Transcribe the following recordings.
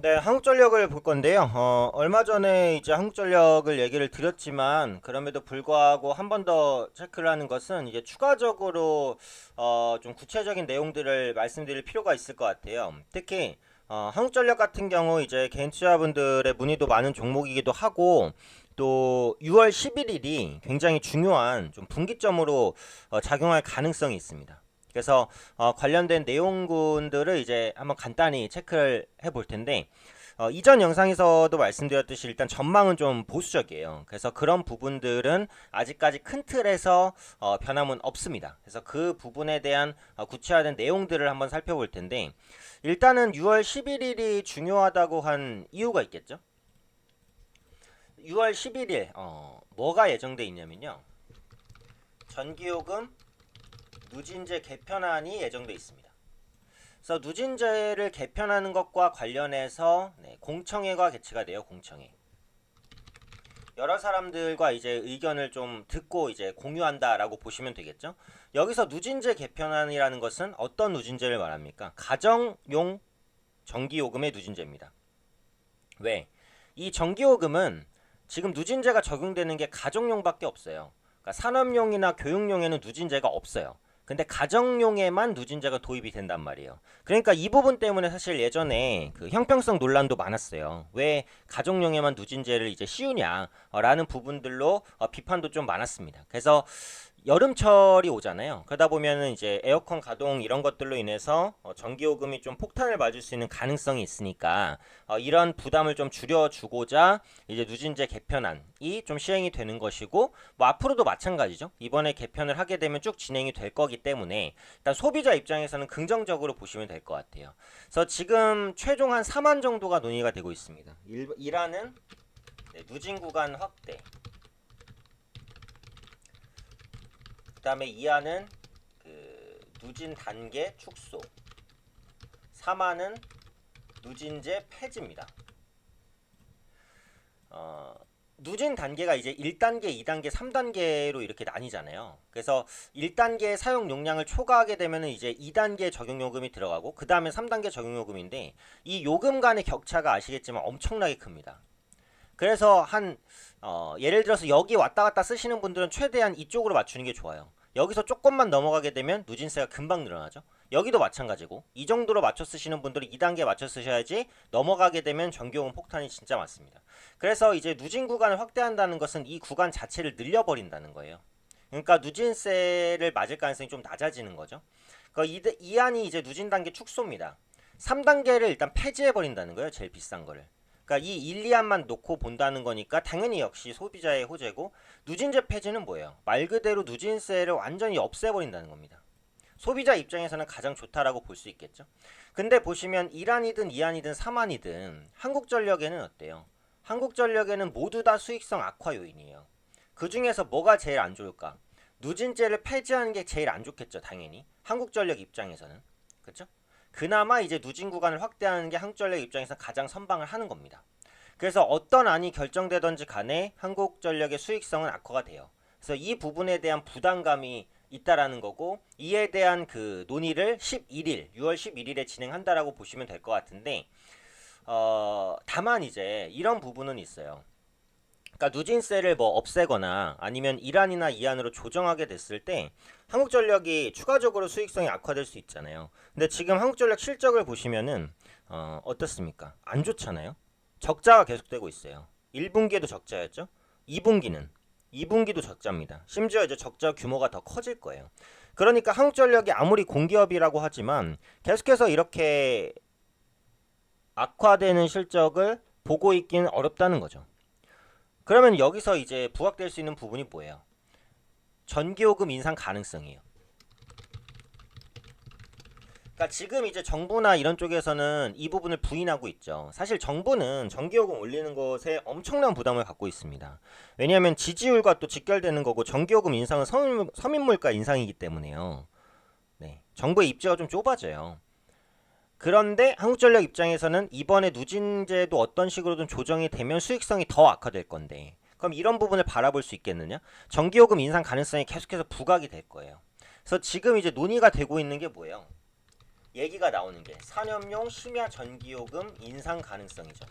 네, 한국전력을 볼 건데요. 어, 얼마 전에 이제 한국전력을 얘기를 드렸지만 그럼에도 불구하고 한 번 더 체크를 하는 것은 이제 추가적으로 어, 좀 구체적인 내용들을 말씀드릴 필요가 있을 것 같아요. 특히 어, 한국전력 같은 경우 이제 개인 투자분들의 문의도 많은 종목이기도 하고 또 6월 11일이 굉장히 중요한 좀 분기점으로 어, 작용할 가능성이 있습니다. 그래서 어, 관련된 내용군들을 이제 한번 간단히 체크를 해볼 텐데 어, 이전 영상에서도 말씀드렸듯이 일단 전망은 좀 보수적이에요. 그래서 그런 부분들은 아직까지 큰 틀에서 어, 변함은 없습니다. 그래서 그 부분에 대한 어, 구체화된 내용들을 한번 살펴볼 텐데 일단은 6월 11일이 중요하다고 한 이유가 있겠죠. 6월 11일 어, 뭐가 예정돼 있냐면요. 전기요금 누진제 개편안이 예정돼 있습니다. 그래서 누진제를 개편하는 것과 관련해서 네, 공청회가 개최가 돼요. 공청회. 여러 사람들과 이제 의견을 좀 듣고 이제 공유한다라고 보시면 되겠죠. 여기서 누진제 개편안이라는 것은 어떤 누진제를 말합니까? 가정용 전기요금의 누진제입니다. 왜? 이 전기요금은 지금 누진제가 적용되는 게 가정용밖에 없어요. 그러니까 산업용이나 교육용에는 누진제가 없어요. 근데 가정용에만 누진제가 도입이 된단 말이에요. 그러니까 이 부분 때문에 사실 예전에 그 형평성 논란도 많았어요. 왜 가정용에만 누진제를 이제 씌우냐라는 부분들로 어, 비판도 좀 많았습니다. 그래서 여름철이 오잖아요. 그러다 보면은 이제 에어컨 가동 이런 것들로 인해서 어, 전기요금이 좀 폭탄을 맞을 수 있는 가능성이 있으니까 어, 이런 부담을 좀 줄여주고자 이제 누진제 개편안이 좀 시행이 되는 것이고 뭐 앞으로도 마찬가지죠. 이번에 개편을 하게 되면 쭉 진행이 될 거기 때문에 일단 소비자 입장에서는 긍정적으로 보시면 될 것 같아요. 그래서 지금 최종 한 4만 정도가 논의가 되고 있습니다. 일, 일하는 네, 누진 구간 확대. 그 다음에 이하는 그 누진 단계 축소. 3화는 누진제 폐지입니다. 어, 누진 단계가 이제 1단계, 2단계, 3단계로 이렇게 나뉘잖아요. 그래서 1단계 사용 용량을 초과하게 되면 이제 2단계 적용 요금이 들어가고 그 다음에 3단계 적용 요금인데 이 요금 간의 격차가 아시겠지만 엄청나게 큽니다. 그래서 한 어, 예를 들어서 여기 왔다 갔다 쓰시는 분들은 최대한 이쪽으로 맞추는 게 좋아요. 여기서 조금만 넘어가게 되면 누진세가 금방 늘어나죠. 여기도 마찬가지고 이 정도로 맞춰 쓰시는 분들은 2단계 맞춰 쓰셔야지 넘어가게 되면 전기요금 폭탄이 진짜 많습니다. 그래서 이제 누진 구간을 확대한다는 것은 이 구간 자체를 늘려버린다는 거예요. 그러니까 누진세를 맞을 가능성이 좀 낮아지는 거죠. 그 이, 이 안이 이제 누진 단계 축소입니다. 3단계를 일단 폐지해 버린다는 거예요. 제일 비싼 거를. 그러니까 이 1, 2안만 놓고 본다는 거니까 당연히 역시 소비자의 호재고 누진제 폐지는 뭐예요? 말 그대로 누진세를 완전히 없애버린다는 겁니다. 소비자 입장에서는 가장 좋다라고 볼 수 있겠죠. 근데 보시면 1안이든 2안이든 3안이든 한국전력에는 어때요? 한국전력에는 모두 다 수익성 악화 요인이에요. 그 중에서 뭐가 제일 안 좋을까? 누진제를 폐지하는 게 제일 안 좋겠죠, 당연히. 한국전력 입장에서는. 그렇죠? 그나마 이제 누진 구간을 확대하는 게 한국전력 입장에서 가장 선방을 하는 겁니다. 그래서 어떤 안이 결정되던지 간에 한국전력의 수익성은 악화가 돼요. 그래서 이 부분에 대한 부담감이 있다라는 거고 이에 대한 그 논의를 11일, 6월 11일에 진행한다라고 보시면 될 것 같은데 어, 다만 이제 이런 부분은 있어요. 그러니까 누진세를 뭐 없애거나 아니면 1안이나 2안으로 조정하게 됐을 때 한국전력이 추가적으로 수익성이 악화될 수 있잖아요. 근데 지금 한국전력 실적을 보시면은 어, 어떻습니까? 안 좋잖아요. 적자가 계속되고 있어요. 1분기에도 적자였죠. 2분기는 2분기도 적자입니다. 심지어 이제 적자 규모가 더 커질 거예요. 그러니까 한국전력이 아무리 공기업이라고 하지만 계속해서 이렇게 악화되는 실적을 보고 있기는 어렵다는 거죠. 그러면 여기서 이제 부각될 수 있는 부분이 뭐예요? 전기요금 인상 가능성이에요. 그러니까 지금 이제 정부나 이런 쪽에서는 이 부분을 부인하고 있죠. 사실 정부는 전기요금 올리는 것에 엄청난 부담을 갖고 있습니다. 왜냐하면 지지율과 또 직결되는 거고 전기요금 인상은 서민, 서민물가 인상이기 때문에요. 네, 정부의 입지가 좀 좁아져요. 그런데 한국전력 입장에서는 이번에 누진제도 어떤 식으로든 조정이 되면 수익성이 더 악화될 건데 그럼 이런 부분을 바라볼 수 있겠느냐? 전기요금 인상 가능성이 계속해서 부각이 될 거예요. 그래서 지금 이제 논의가 되고 있는 게 뭐예요? 얘기가 나오는 게 산업용 심야 전기요금 인상 가능성이죠.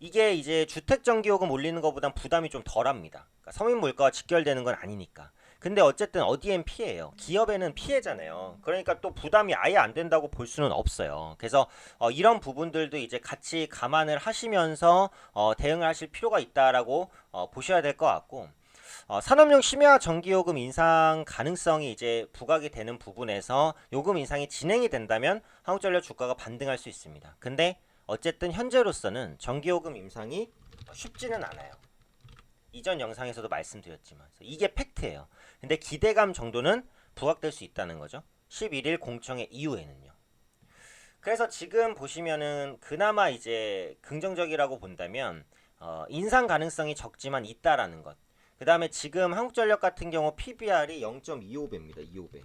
이게 이제 주택 전기요금 올리는 것보단 부담이 좀 덜합니다. 그러니까 서민 물가와 직결되는 건 아니니까. 근데 어쨌든 어디엔 피해예요. 기업에는 피해잖아요. 그러니까 또 부담이 아예 안 된다고 볼 수는 없어요. 그래서 어, 이런 부분들도 이제 같이 감안을 하시면서 어, 대응을 하실 필요가 있다라고 어, 보셔야 될 것 같고 어, 산업용 심야 전기요금 인상 가능성이 이제 부각이 되는 부분에서 요금 인상이 진행이 된다면 한국전력 주가가 반등할 수 있습니다. 근데 어쨌든 현재로서는 전기요금 인상이 쉽지는 않아요. 이전 영상에서도 말씀드렸지만 이게 팩트예요. 근데 기대감 정도는 부각될 수 있다는 거죠. 11일 공청회 이후에는요. 그래서 지금 보시면은 그나마 이제 긍정적이라고 본다면 어, 인상 가능성이 적지만 있다라는 것. 그 다음에 지금 한국전력 같은 경우 PBR이 0.25배입니다. 25배.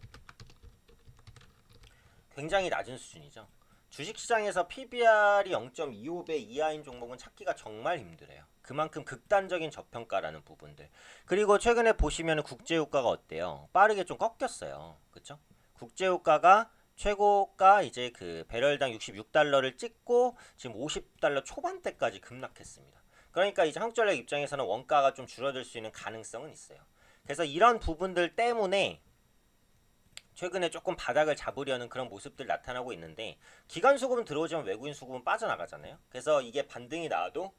굉장히 낮은 수준이죠. 주식시장에서 PBR이 0.25배 이하인 종목은 찾기가 정말 힘들어요. 그만큼 극단적인 저평가라는 부분들. 그리고 최근에 보시면 국제유가가 어때요? 빠르게 좀 꺾였어요. 그쵸? 국제유가가 최고가 이제 그 배럴당 66달러를 찍고 지금 50달러 초반대까지 급락했습니다. 그러니까 이제 한국전력 입장에서는 원가가 좀 줄어들 수 있는 가능성은 있어요. 그래서 이런 부분들 때문에 최근에 조금 바닥을 잡으려는 그런 모습들 나타나고 있는데 기관 수급은 들어오지만 외국인 수급은 빠져나가잖아요. 그래서 이게 반등이 나와도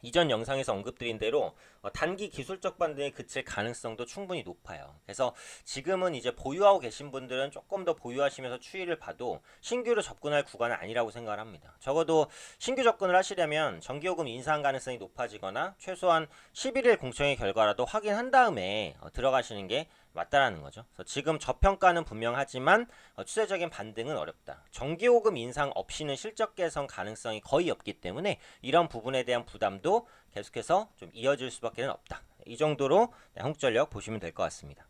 이전 영상에서 언급드린 대로 어, 단기 기술적 반등에 그칠 가능성도 충분히 높아요. 그래서 지금은 이제 보유하고 계신 분들은 조금 더 보유하시면서 추이를 봐도 신규로 접근할 구간은 아니라고 생각을 합니다. 적어도 신규 접근을 하시려면 전기요금 인상 가능성이 높아지거나 최소한 11일 공청회 결과라도 확인한 다음에 어, 들어가시는 게 맞다라는 거죠. 그래서 지금 저평가는 분명하지만 어, 추세적인 반등은 어렵다. 전기요금 인상 없이는 실적 개선 가능성이 거의 없기 때문에 이런 부분에 대한 부담도 계속해서 좀 이어질 수밖에 없다. 이 정도로 네, 한국전력 보시면 될 것 같습니다.